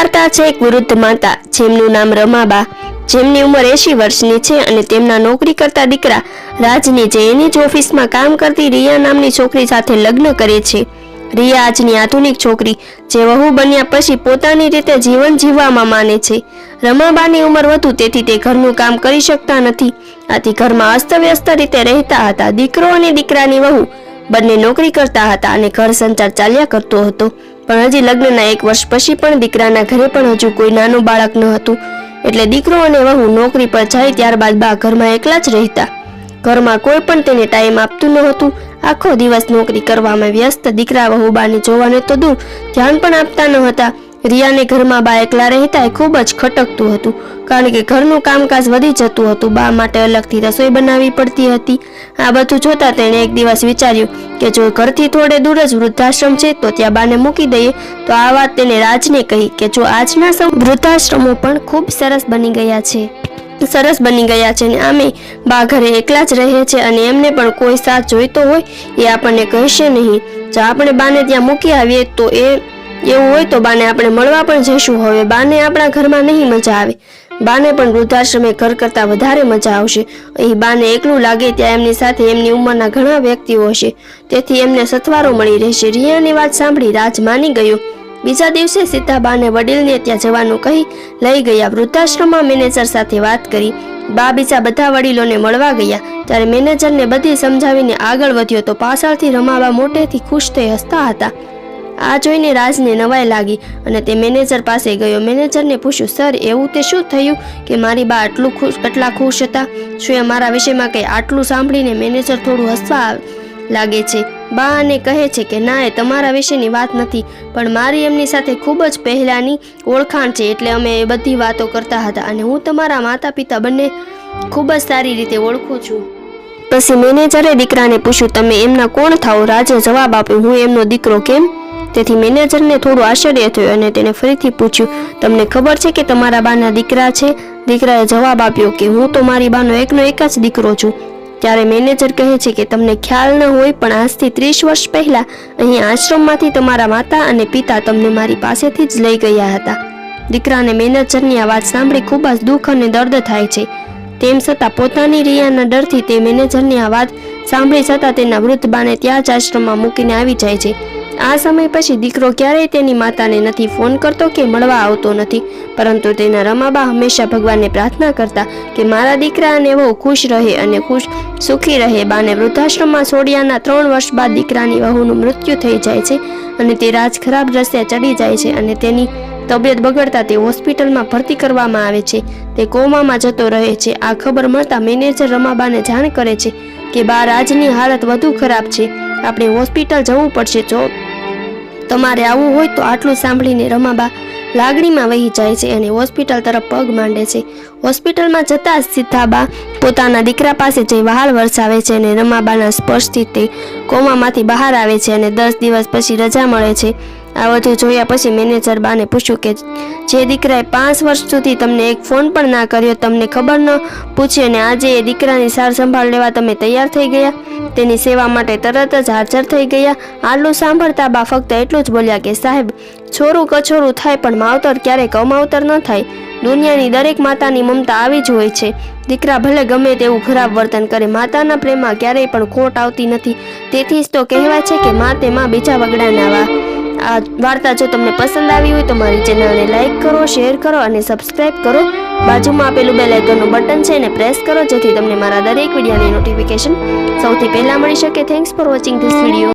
વાર્તા છે એક વૃદ્ધ માતા. જેમનું નામ રમાબા. જેમની ઉંમર એંશી વર્ષની છે અને તેમના નોકરી કરતા દીકરા રાજની જે એની જ ઓફિસમાં કામ કરતી રિયા નામની છોકરી સાથે લગ્ન કરે છે. રિયા આજની આધુનિક છોકરી જે વહુ બન્યા પછી પોતાની રીતે જીવન જીવવામાં માને છે. રમાબાની ઉંમર વધુ તેથી તે ઘરનું કામ કરી શકતા નથી. આથી ઘરમાં અસ્તવ્યસ્ત રીતે રહેતા હતા. દીકરો અને દીકરાની વહુ બંને નોકરી કરતા હતા અને ઘર સંચાર ચાલ્યા કરતો હતો. પણ હજી લગ્નના એક વર્ષ પછી પણ દીકરાના ઘરે પણ હજુ કોઈ નાનું બાળક ન હતું. એટલે દીકરો અને વહુ નોકરી પર જાય ત્યારબાદ બા ઘરમાં એકલા જ રહેતા. ઘરમાં કોઈ પણ તેને ટાઈમ આપતું ન હતું. આખો દિવસ નોકરી કરવામાં વ્યસ્ત, દીકરા વહુ બાને જોવાને તો દૂર, ધ્યાન પણ આપતા ન હતા. રિયાને ઘરમાં બા એકલા રહેતા એ ખૂબ જ ખટકતું હતું. કારણ કે ઘરનું કામકાજ વધી જતું હતું. બા માટે અલગથી રસોઈ બનાવવી પડતી હતી. આ બધું જોતા તેણે એક દિવસ વિચાર્યું કે જો ઘરથી થોડે દૂર જ વૃદ્ધાશ્રમ છે, તો ત્યાં બાને મૂકી દઈએ. તો આ વાત તેને રાજને કહી કે જો આજના સૌ વૃદ્ધાશ્રમો પણ ખૂબ સરસ બની ગયા છે. સરસ બની ગયા છે અને આમે બા ઘરે એકલા જ રહે છે અને એમને પણ કોઈ સાથ જોઈતો હોય એ આપણને કહેશે નહીં. જો આપણે બાને ત્યાં મૂકી આવીએ તો એ એવું હોય તો બાને આપણે મળવા પણ જઈશું. હવે બાને આપણા ઘરમાં નહીં મજા આવે. બાને પણ વૃદ્ધાશ્રમે ઘર કરતાં વધારે મજા આવશે. અહીં બાને એકલું લાગે ત્યાં એમની સાથે એમની ઉંમરના ઘણા વ્યક્તિઓ હશે. તેથી એમને સથવારો મળી રહેશે. રિયાની વાત સાંભળી રાજ માની ગયો. બીજા દિવસે સીધા બાને વડીલને ત્યાં જવાનું કહી લઈ ગયા. વૃદ્ધાશ્રમમાં મેનેજર સાથે વાત કરી. બા બીજા બધા વડીલોને મળવા ગયા. ત્યારે મેનેજરને બધી સમજાવીને આગળ વધ્યો તો પાછળથી રમાવા મોટેથી ખુશ થઈ હસતા હતા. આ જોઈને રાજને નવાઈ લાગી અને તે મેનેજર પાસે ગયો. મેનેજરને પૂછ્યું, સર, એવું તે શું થયું કે મારી બા આટલું ખુશ, આટલા ખુશ હતા? શું એ મારા વિષયમાં કંઈ આટલું સાંભળીને મેનેજર થોડું હસવા લાગે છે? બા અને કહે છે કે, ના, એ તમારા વિશેની વાત નથી, પણ મારી એમની સાથે ખૂબ જ પહેલાંની ઓળખાણ છે, એટલે અમે એ બધી વાતો કરતા હતા અને હું તમારા માતા પિતા બંને ખૂબ જ સારી રીતે ઓળખું છું. પછી મેનેજરે દીકરાને પૂછ્યું, તમે એમના કોણ થાઓ? રાજે જવાબ આપ્યો, હું એમનો દીકરો કેમ તેથી મેનેજરને થોડું આશ્ચર્ય થયું અને તેને ફરીથી પૂછ્યું, તમને ખબર છે કે તમારા બાના દીકરા છે? દીકરાએ જવાબ આપ્યો કે, હું તો મારી બાનો એકનો એક જ દીકરો છું. ત્યારે મેનેજર કહે છે કે, તમને ખ્યાલ ન હોય, પણ આજથી ત્રીસ વર્ષ પહેલાં અહીં આશ્રમમાંથી તમારા માતા અને પિતા તમને મારી પાસેથી જ લઈ ગયા હતા. દીકરાને મેનેજરની આ વાત સાંભળી ખૂબ જ દુઃખ અને દર્દ થાય છે. તેમ છતાં પોતાની રિયાના ડરથી તે મેનેજરની આ વાત સાંભળી છતાં તેના વૃદ્ધ બાને ત્યાં જ આશ્રમમાં મૂકીને આવી જાય છે. આ સમય પછી દીકરો ક્યારેય તેની માતાને નથી ફોન કરતો કે મળવા આવતો નથી. પરંતુ તેના રમાબા હંમેશા ભગવાનને પ્રાર્થના કરતા કે મારા દીકરા અને વહુ ખુશ રહે અને ખુશ સુખી રહે. બાને વૃદ્ધાશ્રમમાં છોડ્યાના ત્રણ વર્ષ બાદ દીકરાની વહુનું મૃત્યુ થઈ જાય છે અને તે રાજ ખરાબ રસ્તે ચડી જાય છે અને તેની તબિયત બગડતા તે હોસ્પિટલમાં ભરતી કરવામાં આવે છે. તે કોમામાં જતો રહે છે. આ ખબર મળતા મેનેજર રમાબાને જાણ કરે છે કે બા, રાજની હાલત વધુ ખરાબ છે. આપણે હોસ્પિટલ જવું પડશે જો તમારે આવવું હોય તો આટલું સાંભળીને રમાબા લાગણીમાં વહી જાય છે અને હોસ્પિટલ તરફ પગ માંડે છે. હોસ્પિટલમાં જતાં સીતાબા પોતાના દીકરા પાસે જઈ વહાલ વરસાવે છે અને રમાબાના સ્પર્શથી તે કોમામાંથી બહાર આવે છે અને દસ દિવસ પછી રજા મળે છે. આ બધું જોયા પછી મેનેજર બાને પૂછ્યું કે, જે દીકરાએ પાંચ વર્ષ સુધી તમને એક ફોન પણ ના કર્યો, તમને ખબર ન પૂછી અને આજે એ દીકરાની સાર સંભાળ લેવા તમે તૈયાર થઈ ગયા? તેની સેવા માટે તરત જ હાજર થઈ ગયા. આટલું સાંભળતા બા ફક્ત એટલું જ બોલ્યા કે, સાહેબ, છોરું કછોરું થાય પણ માવતર ક્યારેય કમાવતર ન થાય. દુનિયાની દરેક માતાની મમતા આવી જ હોય છે. દીકરા ભલે ગમે તેવું ખરાબ વર્તન કરે, માતાના પ્રેમમાં ક્યારેય પણ ખોટ આવતી નથી. તેથી જ તો કહેવાય છે કે મા તે માં બીજા વગડાના વા આ વાર્તા જો તમને પસંદ આવી હોય તો મારી ચેનલને લાઈક કરો, શેર કરો અને સબસ્ક્રાઇબ કરો. બાજુમાં આપેલું બેલ આઇકનનું બટન છે એને પ્રેસ કરો, જેથી તમને મારા દરેક વિડીયોની નોટિફિકેશન સૌથી પહેલા મળી શકે. Thanks for watching this video